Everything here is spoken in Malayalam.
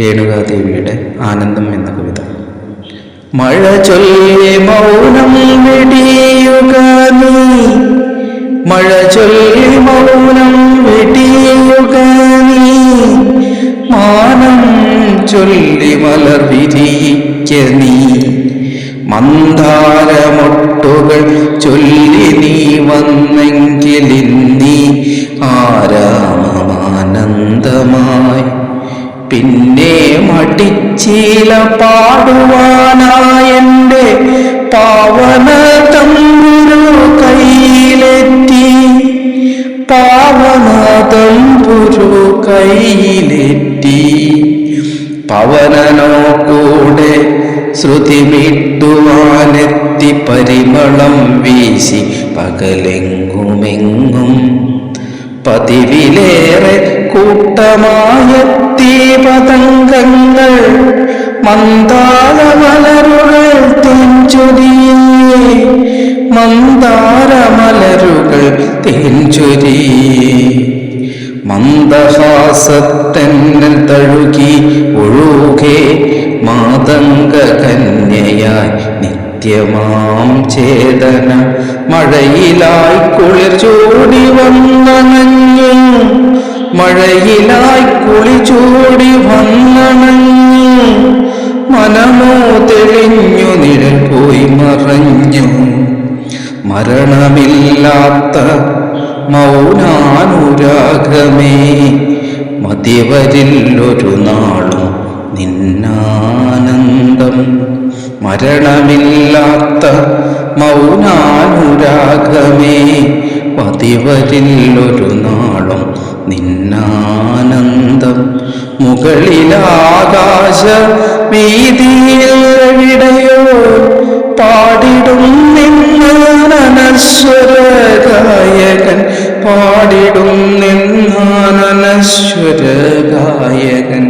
രേണുകാദേവിയുടെ ആനന്ദം എന്ന കവിത. മഴ ചൊല്ലി മൗനം മഴ ചൊല്ലി മൗനം വെടിയുക മാനം ചൊല്ലി മലർ വിരിയിക്ക നീ. മന്ദാരമൊട്ടുകൾ ചൊല്ലി നീ വന്നെങ്കിലിന്നീ ആരാമമാനന്ദമായി പിന്നെ മടിച്ചീല പാടുവാനായെന്റെ പാവന തമ്പുരു കയ്യിലെത്തി പാവന തമ്പുരു കയ്യിലെത്തി പവനനോ കൂടെ ശ്രുതി വിട്ടുവാനെത്തി പരിമളം വീശി. പകലെങ്ങുമെങ്ങും പതിവിലേറെ മലരുകൾ മന്ദാരമലരുകൾ മന്ദാര മന്ദാരമലരുകൾ തെഞ്ചൊരിയേ മന്ദഹാസത്തെന്നൽ തഴുകി ഒഴുകെ മാതങ്ക കന്യയായി നിത്യമാം ചേതന. മഴയിലായി കുളിർ ചൂടി വന്നണഞ്ഞു മഴയിലായി കുളി ചൂടി വന്നണഞ്ഞു മനമോ തെളിഞ്ഞു നിഴൽ പോയി മറഞ്ഞു. മരണമില്ലാത്ത മൗനാനുരാഗമേ മതിവരില്ലൊരു നാളും നിന്നാനന്ദം. മരണമില്ലാത്ത മൗനാനുരാഗമേ പതിവരില്ലൊരു നാളും നിന്നാനന്ദം മുകളിലാകാശ വീതിയിൽ പാടിടും നിന്നാനശ്വരഗായകൻ പാടിടും നിന്നാനശ്വരഗായകൻ